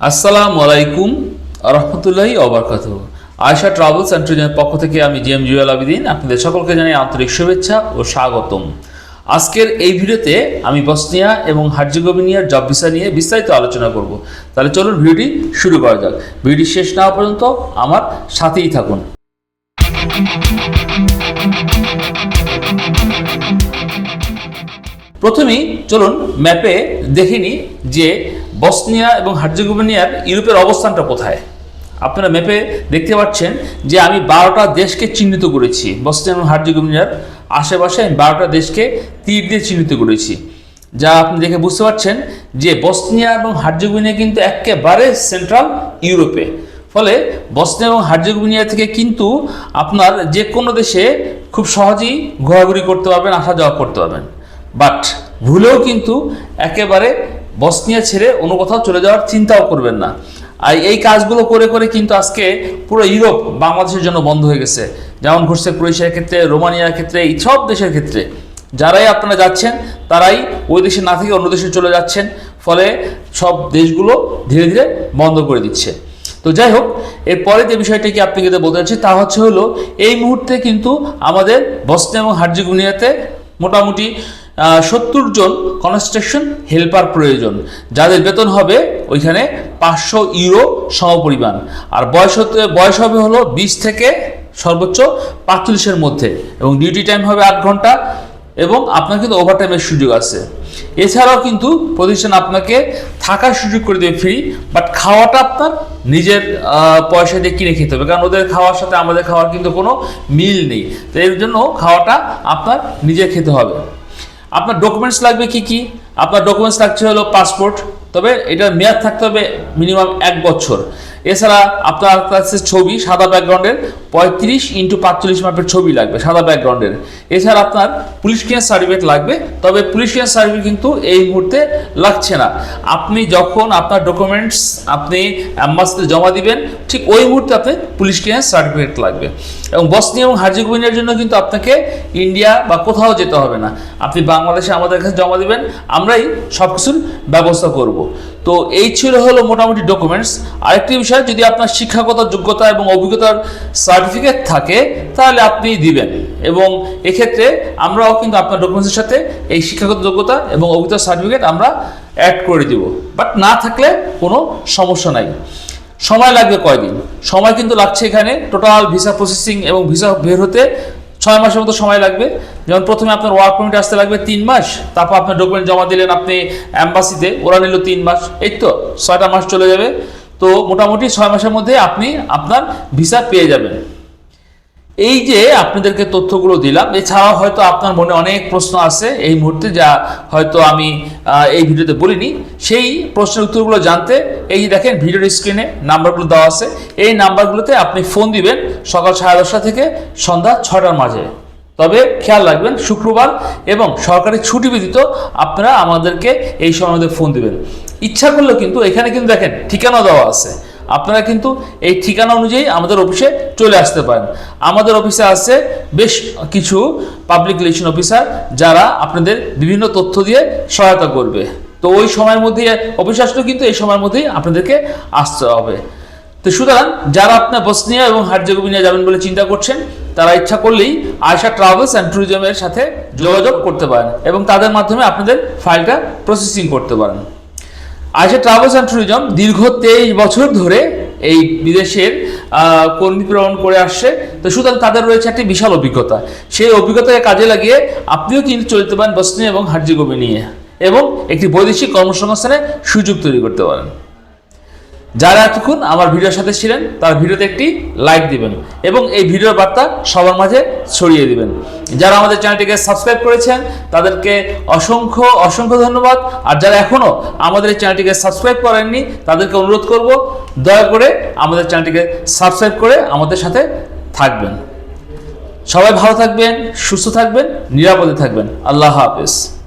আসসালামু আলাইকুম রহমতুল্লাহি অবরকাত আয়সা ট্রাভেলস অ্যান্ড ট্যুরিজমের পক্ষ থেকে আমি জি এম জুয়েল আবিদিন, আপনাদের সকলকে জানাই আন্তরিক শুভেচ্ছা ও স্বাগতম। আজকের এই ভিডিওতে আমি বসনিয়া এবং হার্জিগোভিনিয়ার জব ভিসা নিয়ে বিস্তারিত আলোচনা করব। তাহলে চলুন ভিডিওটি শুরু করা যাক। ভিডিওটি শেষ না পর্যন্ত আমার সাথেই থাকুন। প্রথমেই চলুন ম্যাপে দেখিনি যে বসনিয়া এবং হার্জেগোভিনিয়ার ইউরোপের অবস্থানটা কোথায়। আপনারা ম্যাপে দেখতে পাচ্ছেন যে আমি বারোটা দেশকে চিহ্নিত করেছি। বসনিয়া এবং হার্জেগোভিনিয়ার আশেপাশে আমি বারোটা দেশকে তীর দিয়ে চিহ্নিত করেছি। যা আপনি দেখে বুঝতে পারছেন যে বসনিয়া এবং হার্জেগোভিনিয়া কিন্তু একেবারে সেন্ট্রাল ইউরোপে। ফলে বসনিয়া এবং হার্জেগোভিনিয়া থেকে কিন্তু আপনার যে কোনো দেশে খুব সহজেই ঘোরাঘুরি করতে পারবেন, আসা যাওয়া করতে পারবেন। বাট ভুলেও কিন্তু একেবারে বসনিয়া ছেড়ে অন্য কোথাও চলে যাওয়ার চিন্তাও করবেন না। আর এই কাজগুলো করে করে কিন্তু আজকে পুরো ইউরোপ বাংলাদেশের জন্য বন্ধ হয়ে গেছে। যেমন ঘটছে ক্রোয়েশিয়ার ক্ষেত্রে, রোমানিয়ার ক্ষেত্রে, এই সব দেশের ক্ষেত্রে। যারাই আপনারা যাচ্ছেন, তারাই ওই দেশে না থেকে অন্য দেশে চলে যাচ্ছেন। ফলে সব দেশগুলো ধীরে ধীরে বন্ধ করে দিচ্ছে। তো যাই হোক এরপরে যে বিষয়টিকে আপনাকে বলতে চাচ্ছি, তা হচ্ছে হলো, এই মুহূর্তে কিন্তু আমাদের বসনিয়া এবং হার্জিগুনিয়াতে মোটামুটি সত্তর জন কনস্ট্রাকশন হেল্পার প্রয়োজন। যাদের বেতন হবে ওইখানে পাঁচশো ইউরো সমপরিমাণ। আর বয়স হতে, বয়স হবে হলো বিশ থেকে সর্বোচ্চ পাঁচচল্লিশের মধ্যে এবং ডিউটি টাইম হবে আট ঘণ্টা এবং আপনার কিন্তু ওভারটাইমের সুযোগ আছে। এছাড়াও কিন্তু প্রতিষ্ঠান আপনাকে থাকার সুযোগ করে দেবে ফ্রি, বাট খাওয়াটা আপনার নিজের পয়সা দিয়ে কিনে খেতে হবে। কারণ ওদের খাওয়ার সাথে আমাদের খাওয়ার কিন্তু কোনো মিল নেই। তো এর জন্য খাওয়াটা আপনার নিজে খেতে হবে। আপনার ডকুমেন্টস লাগবে কি কি? আপনার ডকুমেন্টস লাগছে হলো পাসপোর্ট তবে এটার মেয়াদ থাকতে হবে মিনিমাম এক বছর। এছাড়া আপনার কাছে ছবি সাদা ব্যাকগ্রাউন্ডের পঁয়ত্রিশ ইন্টু পাঁচচল্লিশ মাপের ছবি লাগবে, সাদা ব্যাকগ্রাউন্ডের। এছাড়া আপনার পুলিশ ক্লিয়ার সার্টিফিকেট লাগবে, তবে পুলিশ ক্লিয়ার সার্টিফিকেট কিন্তু এই মুহূর্তে লাগছে না। আপনি যখন আপনার ডকুমেন্টস আপনি অ্যাম্বাসিতে জমা দিবেন, ঠিক ওই মুহূর্তে আপনি পুলিশ ক্লিয়ার সার্টিফিকেট লাগবে। এবং বসনিয়া এবং হার্জিগোভিনিয়ার জন্য কিন্তু আপনাকে ইন্ডিয়া বা কোথাও যেতে হবে না। আপনি বাংলাদেশে আমাদের কাছে জমা দিবেন, আমরাই সব কিছুর ব্যবস্থা করব। তো এই ছিল হলো মোটামুটি ডকুমেন্টস আরেকটি বিষয়, যদি আপনার শিক্ষাগত যোগ্যতা এবং অভিজ্ঞতার সার্টিফিকেট থাকে, তাহলে আপনি দিবেন। এবং এক্ষেত্রে আমরাও কিন্তু আপনার ডকুমেন্টসের সাথে এই শিক্ষাগত যোগ্যতা এবং অভিজ্ঞতার সার্টিফিকেট আমরা অ্যাড করে দিব। বাট না থাকলে কোনো সমস্যা নাই। সময় লাগবে কয়দিন? সময় কিন্তু লাগছে এখানে। টোটাল ভিসা প্রসেসিং এবং ভিসা বের হতে ছয় মাসের মতো সময় লাগবে। যেমন প্রথমে আপনার ওয়ার্ক পারমিট আসতে লাগবে তিন মাস, তারপর আপনার ডকুমেন্ট জমা দিলেন আপনি অ্যাম্বাসিতে ওরা নিল তিন মাস। এই তো, ছয়টা মাস চলে যাবে। তো মোটামুটি ছয় মাসের মধ্যে আপনি আপনার ভিসা পেয়ে যাবেন। এই যে আপনাদেরকে তথ্যগুলো দিলাম, এছাড়াও হয়তো আপনার মনে অনেক প্রশ্ন আছে এই মুহূর্তে যা হয়তো আমি এই ভিডিওতে বলিনি। সেই প্রশ্নের উত্তরগুলো জানতে, এই যে দেখেন ভিডিওর স্ক্রিনে নাম্বারগুলো দেওয়া আছে, এই নাম্বারগুলোতে আপনি ফোন দিবেন সকাল সাড়ে দশটা থেকে সন্ধ্যা ছটার মাঝে। তবে খেয়াল রাখবেন, শুক্রবার এবং সরকারি ছুটি ব্যতীত আপনারা আমাদেরকে এই সময়ের মধ্যে ফোন দিবেন। ইচ্ছা করলেও কিন্তু এখানে কিন্তু দেখেন ঠিকানা দেওয়া আছে। আপনারা কিন্তু এই ঠিকানা অনুযায়ী আমাদের অফিসে চলে আসতে পারেন। আমাদের অফিসে আছে বেশ কিছু পাবলিক রিলেশন অফিসার যারা আপনাদের বিভিন্ন তথ্য দিয়ে সহায়তা করবে। তো ওই সময়ের মধ্যে অফিসে আসলেও কিন্তু এই সময়ের মধ্যেই আপনাদেরকে আসতে হবে। তো সুতরাং যারা আপনার বসনিয়া এবং হার্জেগোভিনিয়া যাবেন বলে চিন্তা করছেন তারা ইচ্ছা করলেই আয়সা ট্রাভেলস অ্যান্ড ট্যুরিজমের সাথে যোগাযোগ করতে পারেন এবং তাদের মাধ্যমে আপনাদের ফাইলটা প্রসেসিং করতে পারেন। আয়সা ট্রাভেলস অ্যান্ড ট্যুরিজম দীর্ঘ তেইশ বছর ধরে এই বিদেশের কর্মী প্রেরণ করে আসছে। তো সুতরাং তাদের রয়েছে একটি বিশাল অভিজ্ঞতা। সেই অভিজ্ঞতাকে কাজে লাগিয়ে আপনিও কিন্তু চলতে পারেন বসনিয়া এবং হার্জিগোভিনিয়া এবং একটি বৈদেশিক কর্মসংস্থানের সুযোগ তৈরি করতে পারেন। যারা এতক্ষণ আমার ভিডিওর সাথে ছিলেন, তার ভিডিওতে একটি লাইক দিবেন এবং এই ভিডিওর বার্তা সবার মাঝে ছড়িয়ে দিবেন। যারা আমাদের চ্যানেলটিকে সাবস্ক্রাইব করেছেন, তাদেরকে অসংখ্য অসংখ্য ধন্যবাদ। আর যারা এখনও আমাদের চ্যানেলটিকে সাবস্ক্রাইব করেননি, তাদেরকে অনুরোধ করব, দয়া করে আমাদের চ্যানেলটিকে সাবস্ক্রাইব করে আমাদের সাথে থাকবেন। সবাই ভালো থাকবেন, সুস্থ থাকবেন, নিরাপদে থাকবেন। আল্লাহ হাফেজ।